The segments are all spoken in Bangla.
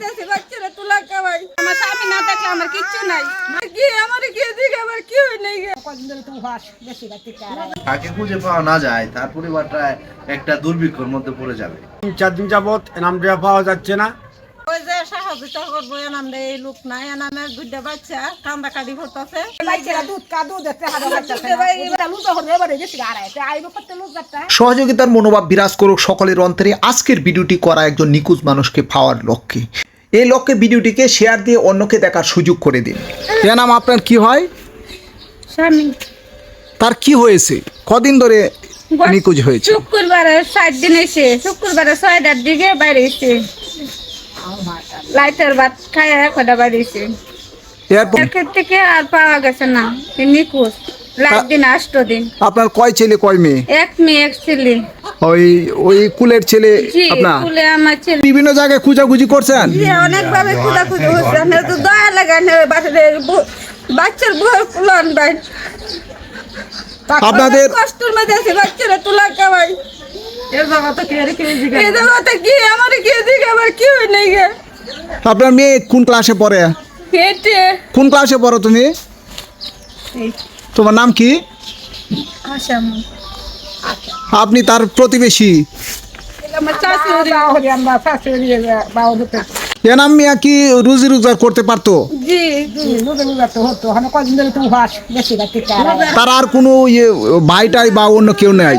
মেজাছি বাচ্চারা তুলা খাওয়াই আমার স্বামী না থাকলে আমার কিচ্ছু নাই। কি আমার কি দিকে আমার কি নাই তাকে খুঁজে পাওয়া না যায় তার পরিবারটা একটা দুর্ভিক্ষর মধ্যে পড়ে যাবে। তিন চার দিন যাবৎ এনাম দেওয়া পাওয়া যাচ্ছে না। ওই যে সহযোগিতা করব এনাম এই লোক নাই দুইটা বাচ্চা কান্দা কাটি ভরতাছে। সহযোগিতার মনোভাব বিরাজ করুক সকলের অন্তরে। আজকের ভিডিওটি করা একজন নিখোঁজ মানুষকে পাওয়ার লক্ষ্যে। এই লক্ষ্যে ভিডিওটিকে শেয়ার দিয়ে অন্যকে দেখার সুযোগ করে দিন। এ নাম আপনার কি হয়? স্বামী। তার কি হয়েছে? কদিন ধরে নিখোঁজ হয়েছে। শুক্রবারে সাত দিন এসে শুক্রবারে ছয়টার দিকে বাইরে এসে। লাইটার ভাত খায় কটা বাইরে এসে। এরপর? থেকে আর পাওয়া গেছে না নিখোঁজ। লাইট দিন আষ্ট দিন। আপনার কয় ছেলে কয় মেয়ে? এক মেয়ে এক ছেলে। ওই ওই কুলের ছেলে আপনার? স্কুলে আমার ছেলে। বিভিন্ন জায়গায় খুঁজাখুঁজি করছেন? জি অনেকভাবে খুদা খুঁজে হচ্ছে। আমার তো দয়া লাগে বাচ্চাদের বাচ্চার বউয়ের কুলন ভাই আপনাদের কষ্টের মধ্যে আছে বাচ্চারা তুলা খাওয়াই। এই জগতে কি আমার কি দিকে আমার কি হয় নাই গে। আপনার মেয়ে কোন ক্লাসে পড়ে? হেঁটে। কোন ক্লাসে পড়ো তুমি? তোমার নাম কি? আসাম। আপনি তার প্রতিবেশী? আমার শাশুড়ি হরি আমরা শাশুড়ি বাউ দুটো এ নাম মিয়া কি রুজি রোজগার করতে পারতো তার আর কোনো ইয়ে ভাইটাই বা অন্য কেউ নাই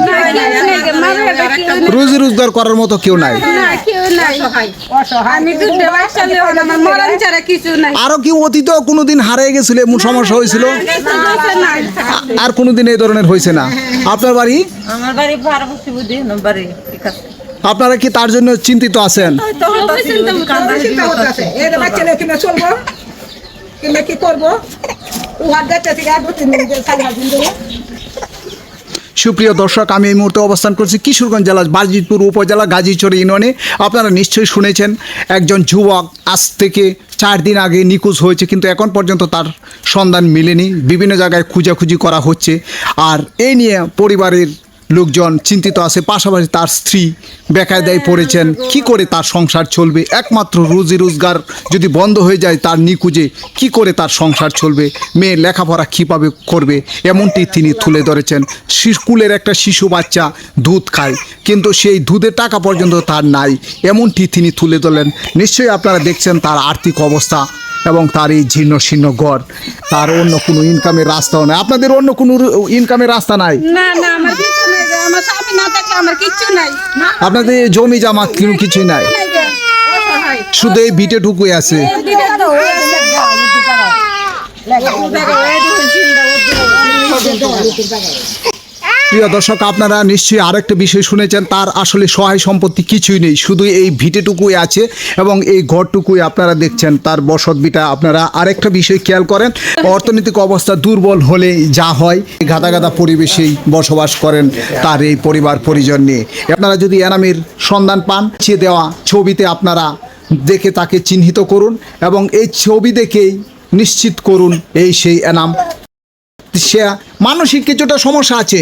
রুজি রোজগার করার মতো কেউ নাই না কেউ নাই অসহায় আমি দুধে বাচ্চা নেব না আমার মরণ ছাড়া কিছু নাই আরও কি অতীতেও কোনোদিন হারিয়ে গেছিল এমন সমস্যা হয়েছিল আর কোনোদিন এই ধরনের হয়েছে না আপনার বাড়ি আমার বাড়ি আপনারা কি তার জন্য চিন্তিত আছেন? সুপ্রিয় দর্শক আমি এই মুহূর্তে অবস্থান করছি কিশোরগঞ্জ জেলার বারজিতপুর উপজেলা গাজীচর ইউনিয়নে। আপনারা নিশ্চয়ই শুনেছেন একজন যুবক আজ থেকে চার দিন আগে নিখোঁজ হয়েছে কিন্তু এখন পর্যন্ত তার সন্ধান মেলেনি। বিভিন্ন জায়গায় খুঁজাখুঁজি করা হচ্ছে। আর এই নিয়ে পরিবারের লোকজন চিন্তিত আছে, পাশাপাশি তার স্ত্রী বেকায়দায় পড়েছেন। কি করে তার সংসার চলবে? একমাত্র রুজি রোজগার যদি বন্ধ হয়ে যায় তার নিকুজে কি করে তার সংসার চলবে? মেয়ে লেখাপড়া কীভাবে করবে? এমনটি তিনি তুলে ধরেছেন। স্কুলের একটা শিশু বাচ্চা দুধ খায়, কিন্তু সেই দুধের টাকা পর্যন্ত তার নাই। এমনটি তিনি তুলে ধরলেন। নিশ্চয়ই আপনারা দেখছেন তার আর্থিক অবস্থা। এবং তার এই জীর্ণ শীর্ণ গড়। তার অন্য কোনো ইনকামের রাস্তাও নাই। আপনাদের অন্য কোনো ইনকামের রাস্তা নাই? না না আমার কিছু নাই আমার স্বামী না থাকলে আমার কিচ্ছু নাই। আপনাদের জমি জামা কোনো কিছুই নাই। শুধু এই ভিটেটুকুই আছে। প্রিয় দর্শক, আপনারা নিশ্চয়ই আরেকটা বিষয় শুনেছেন, তার আসলে সহায় সম্পত্তি কিছুই নেই, শুধু এই ভিটেটুকুই আছে এবং এই ঘরটুকুই আপনারা দেখছেন, তার বসত বিটা আপনারা আরেকটা বিষয় খেয়াল করেন, অর্থনৈতিক অবস্থা দুর্বল হলে যা হয় গাদা গাদা পরিবেশেই বসবাস করেন তার এই পরিবার পরিজন নিয়ে। আপনারা যদি এনামের সন্ধান পান ছে দেওয়া ছবিতে আপনারা দেখে তাকে চিহ্নিত করুন এবং এই ছবি দেখেই নিশ্চিত করুন, এই সেই এনাম। সে মানসিক কিছুটা সমস্যা আছে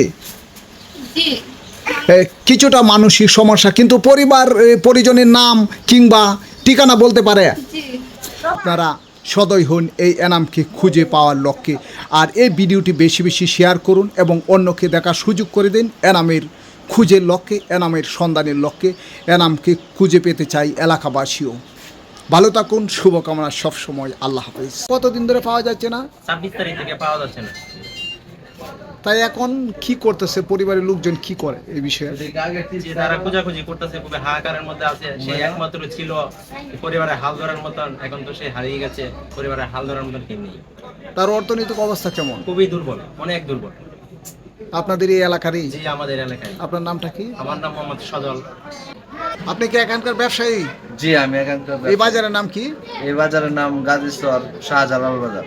কিছুটা মানসিক সমস্যা, কিন্তু পরিবার পরিজনের নাম কিংবা ঠিকানা বলতে পারে। আপনারা সদয় হন এই এনামকে খুঁজে পাওয়ার লক্ষ্যে। আর এই ভিডিওটি বেশি বেশি শেয়ার করুন এবং অন্যকে দেখার সুযোগ করে দিন এনামের খুঁজে লক্ষ্যে, এনামের সন্ধানের লক্ষ্যে। এনামকে খুঁজে পেতে চাই এলাকাবাসীও। ভালো থাকুন, শুভকামনা সবসময়, আল্লাহ হাফিজ। কতদিন ধরে পাওয়া যাচ্ছে না? ছাব্বিশ তারিখ থেকে পাওয়া যাচ্ছে না। তাই এখন কি করতেছে পরিবারের লোকজন কি করে এই বিষয়ে? তারা খোঁজাখুঁজি করতেছে খুবই হাহাকারের মধ্যে আছে। সে একমাত্র ছিল। পরিবারের হাল ধরার মতন এখন তো সে হারিয়ে গেছে। পরিবারের হাল ধরার মতন কেউ নেই। তার অর্থনৈতিক অবস্থা কেমন? খুবই দুর্বল অনেক দুর্বল। আপনাদের এই এলাকারই? জি আমাদের এলাকায়। আপনার নামটা কি? আমার নাম মোহাম্মদ সজল। আপনি কি এখানকার ব্যবসায়ী? জি আমি এখানকার এই বাজারের নাম কি? এই বাজারের নাম গাজীশ্বর শাহজালাল বাজার।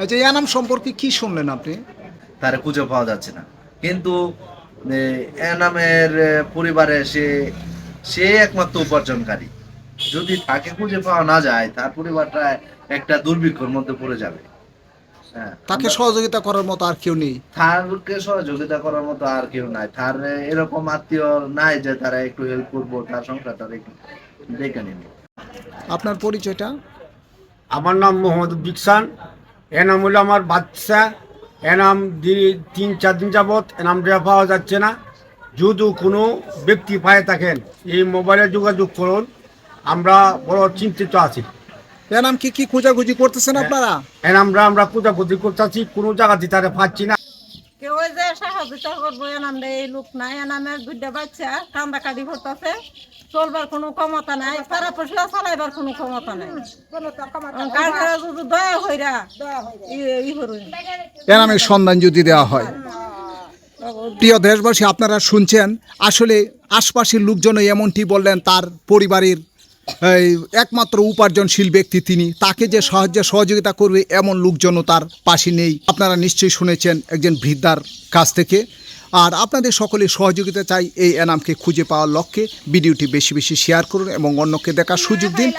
আচ্ছা এই নাম সম্পর্কে কি শুনলেন আপনি? তারে খুঁজে পাওয়া যাচ্ছে না। কিন্তু এ, এনামের পরিবারে সে সে একমাত্র উপার্জনকারী। যদি তাকে খুঁজে পাওয়া না যায় তার পরিবারটা একটা দুর্ভিক্ষর মধ্যে পড়ে যাবে। হ্যাঁ তাকে সহযোগিতা করার মতো আর কেউ নেই। তারকে সহযোগিতা করার মতো আর কেউ নাই। তার এরকম আত্মীয় নাই যে তারা একটু হেল্প করব তার সংসারটা একটু দেখে নিবে আপনার পরিচয়টা? আমার নাম মোহাম্মদ বিকসান এ নাম হলো আমার বাচ্চা এ নাম তিন চার দিন যাবৎ এ নাম দেওয়া পাওয়া যাচ্ছে না। যদি কোনো ব্যক্তি পায়ে থাকেন এই মোবাইলে যোগাযোগ করুন আমরা বড় চিন্তিত আছি। এর নাম কি কি খোঁজাখুঁজি করতেছেন আপনারা? এ নামরা আমরা পূজাপতি করতেছি কোনো জায়গাতে তারা পাচ্ছি না। কেউ ওই যে সাহায্য করব এনাম এই লোক নাই এনামের দুইটা বাচ্চা কান্দা কাটি করতেছে। চলবার কোনো ক্ষমতা নাই সারা চালাইবার কোনো ক্ষমতা দয়া হইরা। এর নামের সন্ধান যদি দেওয়া হয়। প্রিয় দেশবাসী আপনারা শুনছেন আসলে আশপাশের লোকজন এমনটি বললেন তার পরিবারের একমাত্র উপার্জনশীল ব্যক্তি তিনি। তাকে যে সাহায্য সহযোগিতা করবে এমন লোকজনও তার পাশে নেই। আপনারা নিশ্চয়ই শুনেছেন একজন বৃদ্ধার কাছ থেকে। আর আপনাদের সকলে সহযোগিতা চাই এই এনামকে খুঁজে পাওয়ার লক্ষ্যে। ভিডিওটি বেশি বেশি শেয়ার করুন এবং অন্যকে দেখার সুযোগ দিন।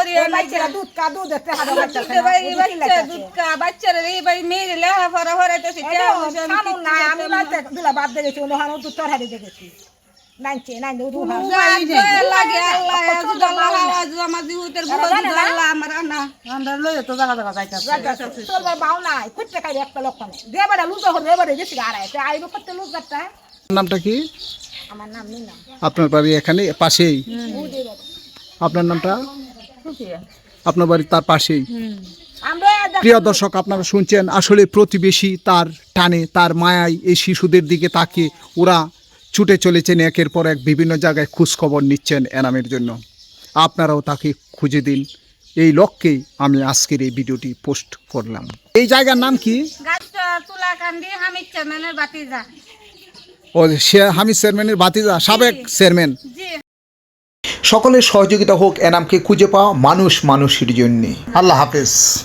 আমার মারা লাগবে আমার কি দরিয়া এই বাচ্চারা দুধ কা দুধ একটা হাজার বাচ্চা দুধ ভাই বাচ্চা দুধ কা বাচ্চারা এই ভাই মেয়ের লেখাপড়া হরাইতেছি খানো না আমি বাচ্চা দিলা বাদ দিয়ে গেছি ওখানে দুধ তরহারি দিয়ে গেছি। নাইনছে নাইন দুধ লাগে আল্লাহ আজ আল্লাহ আজ আমার জীবতের বড় আল্লাহ আমার আনা। আমরা লইয়া তো জায়গা জায়গা যাইতাছে। চলবার বাউ নাই খুঁজতে খাই একটা লোক নেই যে বেড়া লুজ হল এবারে গেছি আড়াই আইব করতে লুজ গাছটা নামটা কি? আমার নাম নিনা আপনার বাড়ি এখানে পাশেই? আপনার নামটা? আপনার বাড়ি তার পাশেই। প্রিয় দর্শক আপনারা শুনছেন আসলে প্রতিবেশী তার টানে তার মায়ায় এই শিশুদের দিকে তাকে ওরা ছুটে চলেছেন একের পর এক বিভিন্ন জায়গায় খোঁজখবর নিচ্ছেন এনামের জন্য। আপনারাও তাকে খুঁজে দিন। এই লক্ষ্যেই আমি আজকের এই ভিডিওটি পোস্ট করলাম। এই জায়গার নাম কি? ও সে হামিদ চেয়ারম্যানের বাতিজা সাবেক চেয়ারম্যান। সকলের সহযোগিতা হোক এনামকে খুঁজে পাওয়া মানুষ মানুষের জন্যে। আল্লাহ হাফেজ।